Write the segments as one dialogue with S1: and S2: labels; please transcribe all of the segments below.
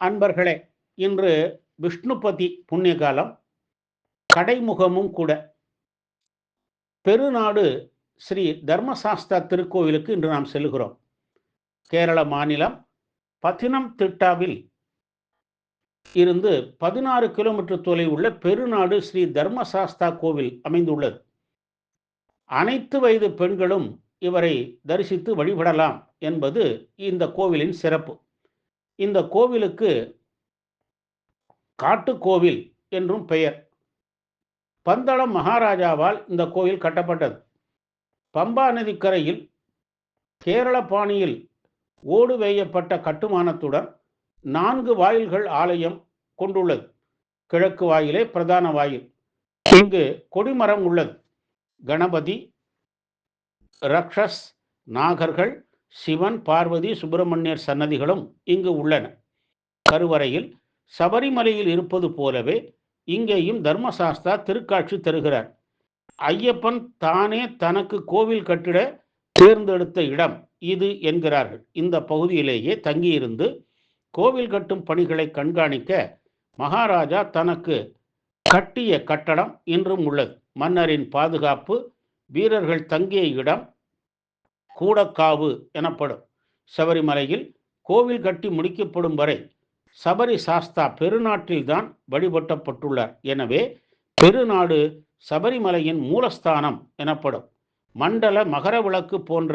S1: அன்பர்களே இன்று விஷ்ணுபதி புண்ணிய காலம் கடைமுகமும் கூட. பெருநாடு ஸ்ரீ தர்மசாஸ்தா திருக்கோவிலுக்கு இன்று நாம் செல்கிறோம் கேரள மாநிலம் பத்தினம் திட்டாவில் இருந்து பதினாறு கிலோமீட்டர் தொலைவில் உள்ள பெருநாடு ஸ்ரீ தர்மசாஸ்தா கோவில் அமைந்துள்ளது. அனைத்து வயது பெண்களும் இவரை தரிசித்து வழிபடலாம் என்பது இந்த கோவிலின் சிறப்பு. இந்த கோவிலுக்கு காட்டுக்கோவில் என்றும் பெயர். பந்தளம் மகாராஜாவால் இந்த கோவில் கட்டப்பட்டது. பம்பா நதிக்கரையில் கேரள பாணியில் ஓடு வேயப்பட்ட கட்டுமானத்துடன் நான்கு வாயில்கள் ஆலயம் கொண்டுள்ளது. கிழக்கு வாயிலே பிரதான வாயில். இங்கு கொடிமரம் உள்ளது. கணபதி ரக்ஷஸ் நாகர்கள் சிவன் பார்வதி சுப்பிரமணியர் சன்னதிகளும் இங்கு உள்ளன. கருவறையில் சபரிமலையில் இருப்பது போலவே இங்கேயும் தர்மசாஸ்தா திருக்காட்சி தருகிறார். ஐயப்பன் தானே தனக்கு கோவில் கட்டிட தேர்ந்தெடுத்த இடம் இது என்கிறார்கள். இந்த பகுதியிலேயே தங்கியிருந்து கோவில் கட்டும் பணிகளை கண்காணிக்க மகாராஜா தனக்கு கட்டிய கட்டடம் இன்றும் உள்ளது. மன்னரின் பாதுகாப்பு வீரர்கள் தங்கிய இடம் கூடக்காவு எனப்படும். சபரிமலையில் கோவில் கட்டி முடிக்கப்படும் வரை சபரி சாஸ்தா பெருநாட்டில்தான் வழிபட்டப்பட்டுள்ளார். எனவே பெருநாடு சபரிமலையின் மூலஸ்தானம் எனப்படும். மண்டல மகர விளக்கு போன்ற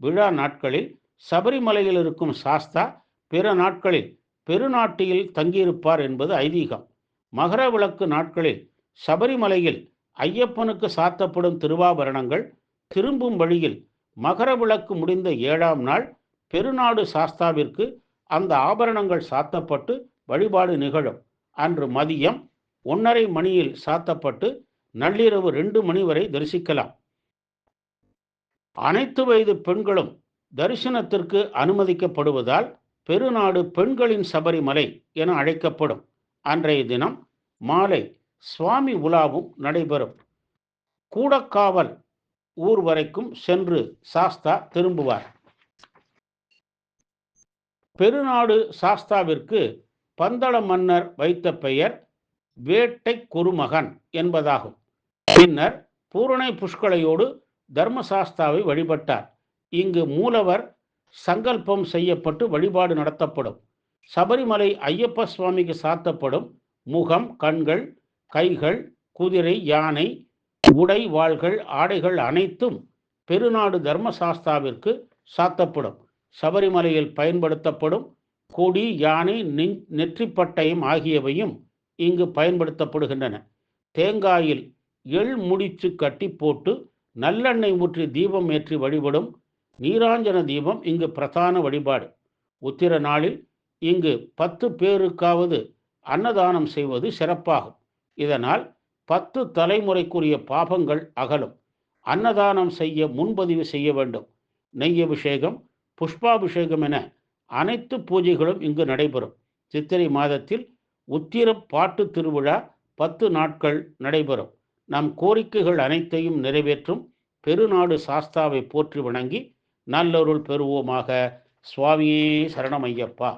S1: விழா நாட்களில் சபரிமலையில் இருக்கும் சாஸ்தா பிற நாட்களில் பெருநாட்டில் தங்கியிருப்பார் என்பது ஐதீகம். மகர விளக்கு நாட்களில் சபரிமலையில் ஐயப்பனுக்கு சாத்தப்படும் திருவாபரணங்கள் திரும்பும் வழியில் மகர விளக்கு முடிந்த ஏழாம் நாள் பெருநாடு சாஸ்தாவிற்கு அந்த ஆபரணங்கள் சாத்தப்பட்டு வழிபாடு நிகழும். அன்று மதியம் ஒன்றரை மணியில் சாத்தப்பட்டு நள்ளிரவு ரெண்டு மணி வரை தரிசிக்கலாம். அனைத்து வயது பெண்களும் தரிசனத்திற்கு அனுமதிக்கப்படுவதால் பெருநாடு பெண்களின் சபரிமலை என அழைக்கப்படும். அன்றைய தினம் மாலை சுவாமி உலாவும் நடைபெறும். கூடக்காவல் ஊர் வரைக்கும் சென்று சாஸ்தா திரும்புவார். பெருநாடு சாஸ்தாவிற்கு பந்தள மன்னர் வைத்த பெயர் வேட்டை குருமகன் என்பதாகும். பின்னர் பூரணை புஷ்களையோடு தர்மசாஸ்தாவை வழிபட்டார். இங்கு மூலவர் சங்கல்பம் செய்யப்பட்டு வழிபாடு நடத்தப்படும். சபரிமலை ஐயப்ப சுவாமிக்கு சாத்தப்படும் முகம் கண்கள் கைகள் குதிரை யானை உடை வாள்கள் ஆடைகள் அனைத்தும் பெருநாடு தர்மசாஸ்தாவிற்கு சாத்தப்படும். சபரிமலையில் பயன்படுத்தப்படும் கொடி யானை நெற்றிப்பட்டயம் ஆகியவையும் இங்கு பயன்படுத்தப்படுகின்றன. தேங்காயில் எள் முடிச்சு கட்டி போட்டு நல்லெண்ணெய் ஊற்றி தீபம் ஏற்றி வழிபடும் நீராஞ்சன தீபம் இங்கு பிரதான வழிபாடு. உத்திர நாளில் இங்கு பத்து பேருக்காவது அன்னதானம் செய்வது சிறப்பாகும். இதனால் பத்து தலைமுறைக்குரிய பாபங்கள் அகலும். அன்னதானம் செய்ய முன்பதிவு செய்ய வேண்டும். நெய் அபிஷேகம் புஷ்பாபிஷேகம் என அனைத்து பூஜைகளும் இங்கு நடைபெறும். சித்திரை மாதத்தில் உத்திர பாட்டு திருவிழா பத்து நாட்கள் நடைபெறும். நம் கோரிக்கைகள் அனைத்தையும் நிறைவேற்றும் பெருநாடு சாஸ்தாவை போற்றி வணங்கி நல்லொருள் பெறுவோமாக. சுவாமியே சரணமையப்பா.